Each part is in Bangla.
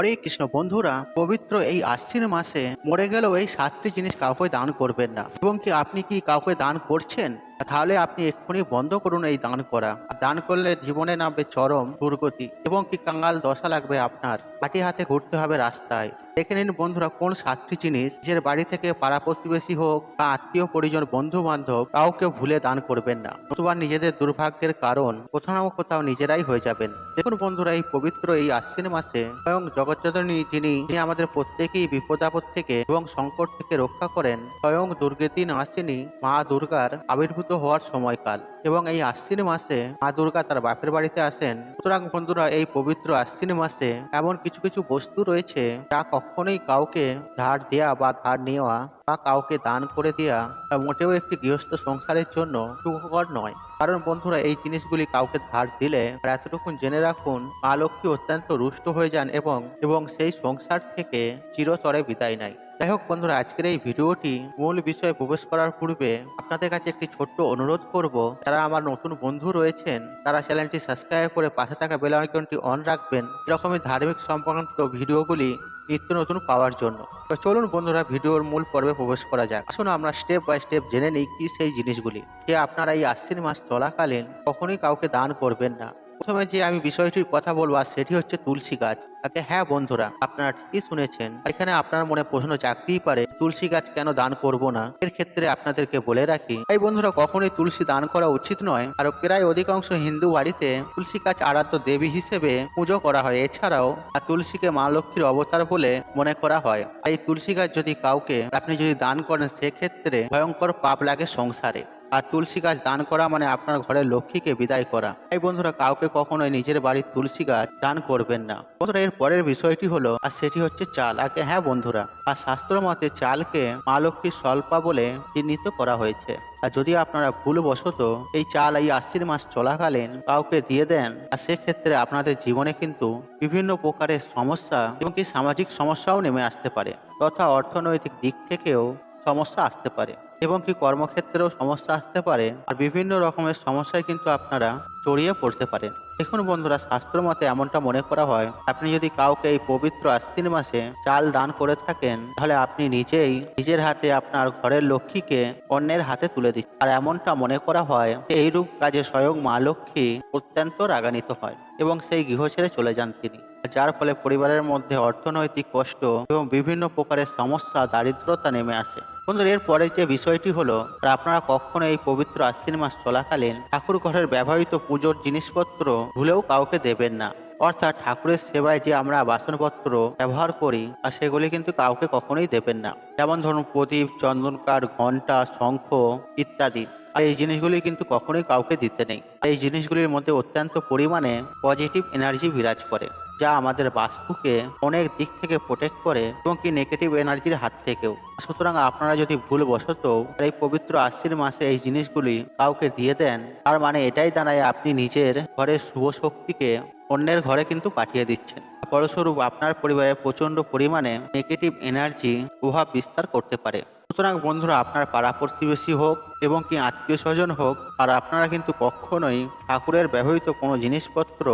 হরে কৃষ্ণ, বন্ধুরা, পবিত্র এই আশ্বিন মাসে মরে গেলেও এই সাতটি জিনিস কাউকে দান করবেন না। এবং কি আপনি কি কাউকে দান করছেন? তাহলে আপনি এক্ষুনি বন্ধ করুন এই দান করা। দান করলে জীবনে নামবে চরম দুর্গতি এবং কি কাঙ্গাল দশা লাগবে আপনার। পাটি হাতে ঘুরতে হবে রাস্তায়। দেখে নিন বন্ধুরা কোন সাতটি জিনিস নিজের বাড়ি থেকে পাড়া প্রতিবেশী হোক বা আত্মীয় পরিজন বন্ধু বান্ধব কাউকে ভুলে দান করবেন না। নতুবা নিজেদের দুর্ভাগ্যের কারণ কোথাও না কোথাও নিজেরাই হয়ে যাবেন। দেখুন বন্ধুরা এই পবিত্র এই আশ্বিন মাসে স্বয়ং জগজ্জননী যিনি আমাদের প্রত্যেকেই বিপদ আপদ থেকে এবং সংকট থেকে রক্ষা করেন, স্বয়ং দুর্গের নাসিনী মা দুর্গার আবির্ভূত হওয়ার সময়কাল। এবং এই আশ্বিন মাসে মা দুর্গা তার বাপের বাড়িতে আসেন। সুতরাং বন্ধুরা এই পবিত্র আশ্বিন মাসে এমন কিছু কিছু কিছু বস্তু রয়েছে যা কখনোই কাউকে ধার দেয়া বা ধার নেওয়া বা কাউকে দান করে দেওয়া তা মোটেও একটি গৃহস্থ সংসারের জন্য সুখকর নয়। কারণ বন্ধুরা, এই জিনিসগুলি কাউকে ধার দিলে এতটুকুন জেনে রাখুন, মা লক্ষ্মী অত্যন্ত রুষ্ট হয়ে যান এবং এবং সেই সংসার থেকে চিরতরে বিদায় নেয়। যাই হোক বন্ধুরা, আজকের এই ভিডিওটি মূল বিষয়ে প্রবেশ করার পূর্বে আপনাদের কাছে একটি ছোট্ট অনুরোধ করব। যারা আমার নতুন বন্ধু রয়েছেন, তারা চ্যানেলটি সাবস্ক্রাইব করে পাশে থাকা বেল আইকনটি অন রাখবেন। এরকমই ধার্মিক সংক্রান্ত ভিডিওগুলি নিত্য নতুন পাওয়ার জন্য। তো চলুন বন্ধুরা, ভিডিওর মূল পর্বে প্রবেশ করা যাক। আসুন আমরা স্টেপ বাই স্টেপ জেনে নিই কি সেই জিনিসগুলি। যে আপনারা এই আশ্বিন মাস চলাকালীন কখনোই কাউকে দান করবেন না। প্রথমে যে আমি বিষয়টির কথা বলব সেটি হচ্ছে তুলসী গাছ। তাকে হ্যাঁ বন্ধুরা, আপনারা ঠিকই শুনেছেন। এখানে আপনার মনে প্রশ্ন জাগতেই পারে, তুলসী গাছ কেন দান করব না? এর ক্ষেত্রে আপনাদেরকে বলে রাখি তাই বন্ধুরা, কখনোই তুলসী দান করা উচিত নয়। আর প্রায় অধিকাংশ হিন্দু বাড়িতে তুলসী গাছ আরাধ্য দেবী হিসেবে পুজো করা হয়। এছাড়াও তুলসীকে মা লক্ষ্মীর অবতার বলে মনে করা হয়। তাই তুলসী গাছ যদি কাউকে আপনি যদি দান করেন, সেক্ষেত্রে ভয়ঙ্কর পাপ লাগে সংসারে। আর তুলসী গাছ দান করা মানে আপনার ঘরের লক্ষ্মীকে বিদায় করা। তাই বন্ধুরা, কাউকে কখনোই নিজের বাড়ির তুলসী গাছ দান করবেন না। বন্ধুরা, এর পরের বিষয়টি হলো, আর সেটি হচ্ছে চাল। আগে হ্যাঁ বন্ধুরা, আর শাস্ত্র মতে চালকে মা লক্ষ্মীর স্বল্পা বলে চিহ্নিত করা হয়েছে। আর যদি আপনারা ভুলবশত এই চাল এই আশ্বিন মাস চলাকালীন কাউকে দিয়ে দেন, আর সেক্ষেত্রে আপনাদের জীবনে কিন্তু বিভিন্ন প্রকারের সমস্যা এবং কি সামাজিক সমস্যাও নেমে আসতে পারে, তথা অর্থনৈতিক দিক থেকেও সমস্যা আসতে পারে। এবং কি কর্মক্ষেত্রেও সমস্যা আসতে পারে আর বিভিন্ন রকমের সমস্যায় কিন্তু আপনারা জড়িয়ে পড়তে পারেন। দেখুন বন্ধুরা, শাস্ত্র মতে এমনটা মনে করা হয়, আপনি যদি কাউকে এই পবিত্র আশ্বিন মাসে চাল দান করে থাকেন, তাহলে আপনি নিজেই নিজের হাতে আপনার ঘরের লক্ষ্মীকে অন্যের হাতে তুলে দিচ্ছেন আর এমনটা মনে করা হয়, এইরূপ কাজে স্বয়ং মা লক্ষ্মী অত্যন্ত রাগান্বিত হয় এবং সেই গৃহ ছেড়ে চলে যান তিনি। যার ফলে পরিবারের মধ্যে অর্থনৈতিক কষ্ট এবং বিভিন্ন প্রকারের সমস্যা, দারিদ্রতা নেমে আসে। বন্ধুরা, এর পরে যে বিষয়টি হলো, আপনারা কখনো এই পবিত্র আশ্বিন মাস চলাকালীন ঠাকুর ঘরের ব্যবহৃত পুজোর জিনিসপত্র ভুলেও কাউকে দেবেন না। অর্থাৎ ঠাকুরের সেবায় যে আমরা বাসনপত্র ব্যবহার করি আর সেগুলি কিন্তু কাউকে কখনোই দেবেন না। যেমন ধরুন, প্রদীপ চন্দনকার ঘণ্টা শঙ্খ ইত্যাদি। আর এই জিনিসগুলি কিন্তু কখনোই কাউকে দিতে নেই। এই জিনিসগুলির মধ্যে অত্যন্ত পরিমাণে পজিটিভ এনার্জি বিরাজ করে। যা আমাদের বাস্তুকে অনেক দিক থেকে প্রোটেক্ট করে এবং কি নেগেটিভ এনার্জির হাত থেকেও। সুতরাং আপনারা যদি ভুলবশত এই পবিত্র আশ্বিন মাসে এই জিনিসগুলি কাউকে দিয়ে দেন, তার মানে এটাই দাঁড়ায় আপনি নিজের ঘরের শুভ শক্তিকে অন্যের ঘরে কিন্তু পাঠিয়ে দিচ্ছেন। ফলস্বরূপ আপনার পরিবারে প্রচণ্ড পরিমাণে নেগেটিভ এনার্জি প্রভাব বিস্তার করতে পারে। সুতরাং বন্ধুরা, আপনার পাড়া প্রতিবেশী হোক এবং কি আত্মীয় স্বজন হোক, আর আপনারা কিন্তু কখনোই ঠাকুরের ব্যবহৃত কোনো জিনিসপত্র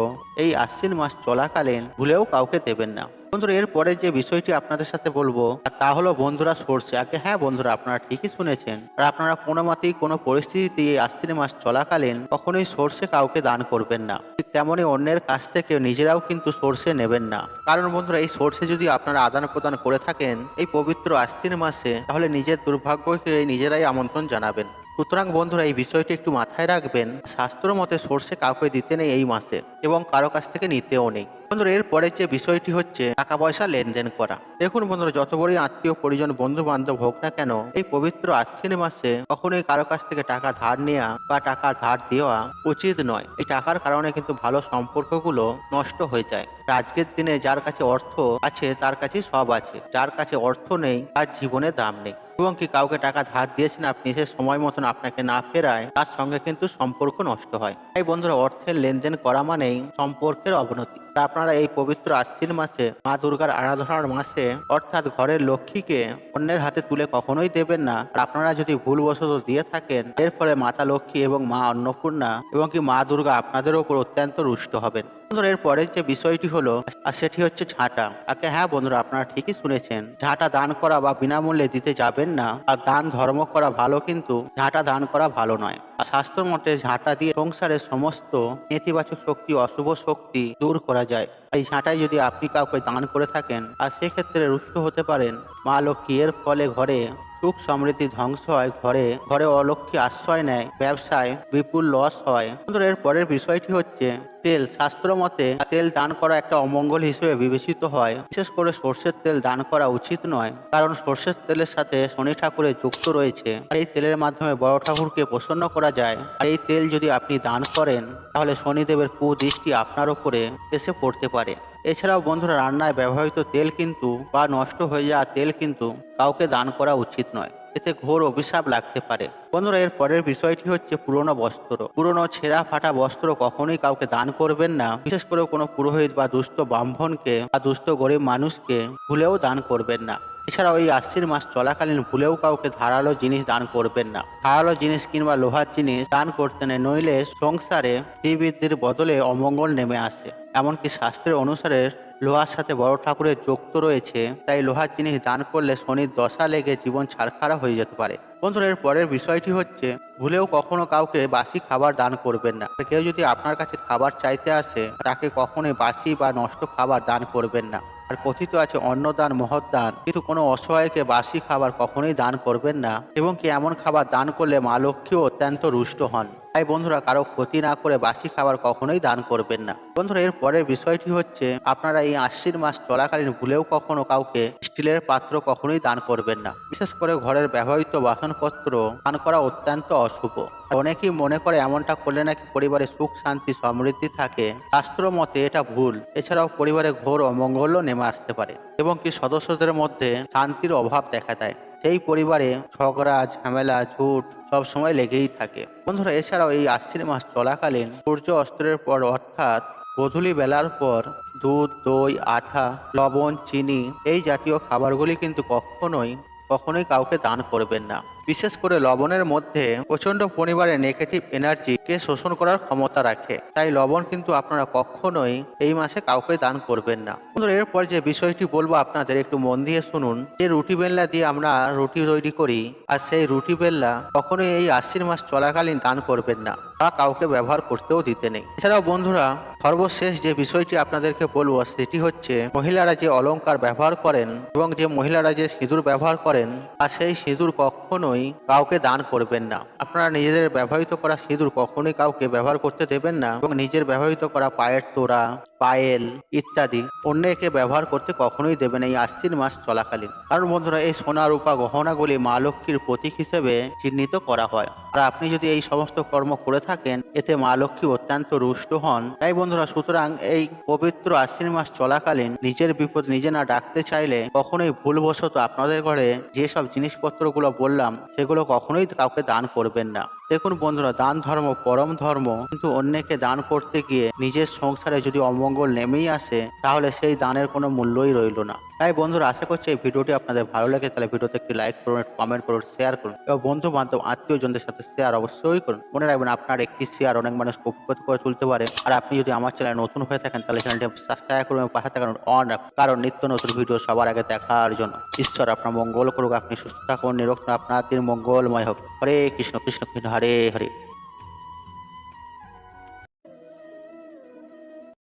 এই আশ্বিন মাস চলাকালীন ভুলেও কাউকে দেবেন না। বন্ধুরা, এরপরে যে বিষয়টি আপনাদের সাথে বলব, তা হলো বন্ধুরা সরষে। আগে হ্যাঁ বন্ধুরা, আপনারা ঠিকই শুনেছেন। আর আপনারা কোনো মতেই কোনো পরিস্থিতিতে আশ্বিন মাস চলাকালীন কখনোই সর্ষে কাউকে দান করবেন না। ঠিক তেমনই অন্যের কাছ থেকে নিজেরাও কিন্তু সর্ষে নেবেন না। কারণ বন্ধুরা, এই সর্ষে যদি আপনারা আদান প্রদান করে থাকেন এই পবিত্র আশ্বিন মাসে, তাহলে নিজের দুর্ভাগ্যকে নিজেরাই আমন্ত্রণ জানাবেন। সুতরাং বন্ধুরা, এই বিষয়টি একটু মাথায় রাখবেন, শাস্ত্র মতে সর্ষে কাউকে দিতে নেই এই মাসে, এবং কারও কাছ থেকে নিতেও নেই। বন্ধুরা এরপরে যে বিষয়টি হচ্ছে টাকা পয়সা লেনদেন করা। দেখুন বন্ধুরা, যত বড়ই আত্মীয় পরিজন বন্ধু বান্ধব হোক না কেন, এই পবিত্র আশ্বিন মাসে কখনোই কারও কাছ থেকে টাকা ধার নেওয়া বা টাকা ধার দেওয়া উচিত নয়। এই টাকার কারণে কিন্তু ভালো সম্পর্কগুলো নষ্ট হয়ে যায়। আজকের দিনে যার কাছে অর্থ আছে, তার কাছে সব আছে। যার কাছে অর্থ নেই, তার জীবনে দাম নেই। এবং কি কাউকে টাকা ধার দিয়েছেন আপনি, সে সময় মতন আপনাকে না ফেরায়, তার সঙ্গে কিন্তু সম্পর্ক নষ্ট হয়। তাই বন্ধুরা, অর্থের লেনদেন করা মানেই সম্পর্কের অবনতি। আপনারা এই পবিত্র আশ্বিন মাসে, মা দুর্গার আরাধনার মাসে, অর্থাৎ ঘরের লক্ষ্মীকে অন্যের হাতে তুলে কখনোই দেবেন না। আর আপনারা যদি ভুলবশত দিয়ে থাকেন, এর ফলে মাতা লক্ষ্মী এবং মা অন্নপূর্ণা এবং কি মা দুর্গা আপনাদের ওপর অত্যন্ত রুষ্ট হবেন। বন্ধুরা পরের যে বিষয়টি হলো, আর সেটি হচ্ছে ঝাঁটা। আগে হ্যাঁ বন্ধুরা, আপনারা ঠিকই শুনেছেন। ঝাঁটা দান করা বা বিনামূল্যে দিতে যাবেন না। আর দান ধর্ম করা ভালো কিন্তু ঝাঁটা দান করা ভালো নয়। শাস্ত্র মতে ঝাঁটা দিয়ে সংসারের সমস্ত নেতিবাচক শক্তি, অশুভ শক্তি দূর করা যায়। এই ঝাঁটাই যদি আপনি কাউকে দান করে থাকেন, আর সেক্ষেত্রে রুষ্ট হতে পারেন, মা লক্ষ্মী এর ফলে ঘরে সুখ সমৃদ্ধি ধ্বংস হয় ঘরে ঘরে অলক্ষ্মী আশ্রয় নেয়, ব্যবসায় বিপুল লস হয়। এর পরের বিষয়টি হচ্ছে, তেল। শাস্ত্র মতে, তেল দান করা একটা অমঙ্গল হিসেবে বিবেচিত হয়। বিশেষ করে সর্ষের তেল দান করা উচিত নয়, কারণ সর্ষের তেলের সাথে শনি ঠাকুরের যুক্ত রয়েছে। আর এই তেলের মাধ্যমে বড় ঠাকুরকে প্রসন্ন করা যায়। আর এই তেল যদি আপনি দান করেন, তাহলে শনিদেবের কুদৃষ্টি আপনার উপরে এসে পড়তে পারে। এছাড়াও বন্ধুরা, রান্নায় ব্যবহৃত তেল কিন্তু বা নষ্ট হয়ে যাওয়া তেল কিন্তু কাউকে দান করা উচিত নয়। এতে ঘোর অভিশাপ লাগতে পারে। বন্ধুরা, এর পরের বিষয়টি হচ্ছে পুরনো বস্ত্র। পুরনো ছেঁড়া ফাটা বস্ত্র কখনোই কাউকে দান করবেন না। বিশেষ করে কোনো পুরোহিত বা দুস্থ ব্রাহ্মণকে বা দুস্থ গরিব মানুষকে ভুলেও দান করবেন না। এছাড়াও এই আশ্বির মাস চলাকালীন ভুলেও কাউকে ধারালো জিনিস দান করবেন না। ধারালো জিনিস কিংবা লোহার জিনিস দান করতে নেই, নইলে সংসারে শ্রীবৃদ্ধির বদলে অমঙ্গল নেমে আসে। এমনকি শাস্ত্রের অনুসারে লোহার সাথে বড় ঠাকুরের যুক্ত রয়েছে, তাই লোহার জিনিস দান করলে শনির দশা লেগে জীবন ছাড়খাড়া হয়ে যেতে পারে। বন্ধুরা, এর পরের বিষয়টি হচ্ছে, ভুলেও কখনো কাউকে বাসি খাবার দান করবেন না। কেউ যদি আপনার কাছে খাবার চাইতে আসে, তাকে কখনোই বাসি বা নষ্ট খাবার দান করবেন না। আর কথিত আছে অন্নদান মহৎদান কিন্তু কোনো অসহায়কে বাসি খাবার কখনোই দান করবেন না, এবং কি এমন খাবার দান করলে মা লক্ষ্মীও অত্যন্ত রুষ্ট হন। তাই বন্ধুরা কারও ক্ষতি না করে বাসি খাবার কখনোই দান করবেন না। বন্ধুরা, এর পরের বিষয়টি হচ্ছে, আপনারা এই আশ্বির মাস চলাকালীন ভুলেও কখনো কাউকে স্টিলের পাত্র কখনোই দান করবেন না। বিশেষ করে ঘরের ব্যবহৃত বাসনপত্র দান করা অত্যন্ত অশুভ। অনেকেই মনে করে এমনটা করলে নাকি পরিবারে সুখ, শান্তি, সমৃদ্ধি থাকে। শাস্ত্র মতে এটা ভুল। এছাড়াও পরিবারে ঘোর অমঙ্গলও নেমে আসতে পারে। এবং কি সদস্যদের মধ্যে শান্তির অভাব দেখা দেয়। সেই পরিবারে ঝগড়া, ঝামেলা, ঝুট সব সময় লেগেই থাকে। বন্ধুরা, এছাড়াও এই আশ্বিন মাস চলাকালীন সূর্য অস্ত্রের পর অর্থাৎ গধূলি বেলার পর দুধ, দই, আঠা, লবণ, চিনি এই জাতীয় খাবারগুলি কিন্তু কখনোই কখনোই কাউকে দান করবেন না। বিশেষ করে লবণের মধ্যে প্রচণ্ড পরিমাণে নেগেটিভ এনার্জিকে শোষণ করার ক্ষমতা রাখে। তাই লবণ কিন্তু আপনারা কখনোই এই মাসে কাউকে দান করবেন না। এরপর যে বিষয়টি বলব আপনাদের, একটু মন দিয়ে শুনুন। যে রুটি বেল্লা দিয়ে আমরা রুটি তৈরি করি, আর সেই রুটি বেল্লা কখনোই এই আশ্বিন মাস চলাকালীন দান করবেন না। বা কাউকে ব্যবহার করতেও দিতে নেই। এছাড়াও বন্ধুরা, সর্বশেষ যে বিষয়টি আপনাদেরকে বলব, সেটি হচ্ছে মহিলারা যে অলঙ্কার ব্যবহার করেন এবং যে মহিলারা যে সিঁদুর ব্যবহার করেন, আর সেই সিঁদুর কখনোই কাউকে দান করবেন না। আপনারা নিজেদের ব্যবহৃত করা সিঁদুর কখনোই কাউকে ব্যবহার করতে দেবেন না এবং নিজের ব্যবহৃত করা পায়ের তোড়া পায়েল ইত্যাদি অন্যকে ব্যবহার করতে কখনোই দেবেন এই আশ্বিন মাস চলাকালীন। কারণ বন্ধুরা, এই সোনা রূপা গহনাগুলি মা লক্ষ্মীর প্রতীক হিসেবে চিহ্নিত করা হয়। আর আপনি যদি এই সমস্ত কর্ম করে থাকেন, এতে মা লক্ষ্মী অত্যন্ত রুষ্ট হন। তাই বন্ধুরা, সুতরাং এই পবিত্র আশ্বিন মাস চলাকালীন নিজের বিপদ নিজে না ডাকতে চাইলে কখনোই ভুলবশত আপনাদের ঘরে যেসব জিনিসপত্রগুলো বললাম, সেগুলো কখনোই কাউকে দান করবেন না। দেখুন বন্ধুরা, দান ধর্ম পরম ধর্ম। কিন্তু অন্যকে দান করতে গিয়ে নিজের সংসারে যদি অমঙ্গল নেমেই আসে, তাহলে সেই দানের কোনো মূল্যই রইল না। তাই বন্ধুরা, আশা করছি এই ভিডিওটি আপনাদের ভালো লাগে তাহলে ভিডিওতে একটি লাইক করুন কমেন্ট করুন শেয়ার করুন। এবং বন্ধু বান্ধব আত্মীয়জনদের সাথে শেয়ার অবশ্যই করুন। মনে রাখবেন, আপনার একটি শেয়ার অনেক মানুষ উপকৃত করে তুলতে পারে। আর আপনি যদি আমার চ্যানেল নতুন হয়ে থাকেন, তাহলে চ্যানেলটি সাবস্ক্রাইব করুন এবং পাশে থাকুন অন কারণ নিত্য নতুন ভিডিও সবার আগে দেখার জন্য। ঈশ্বর আপনার মঙ্গল করুক, আপনি সুস্থ থাকুন নিরক্ষ আপনার দিন মঙ্গলময় হোক। হরে কৃষ্ণ কৃষ্ণ কৃষ্ণ, হরে হরে।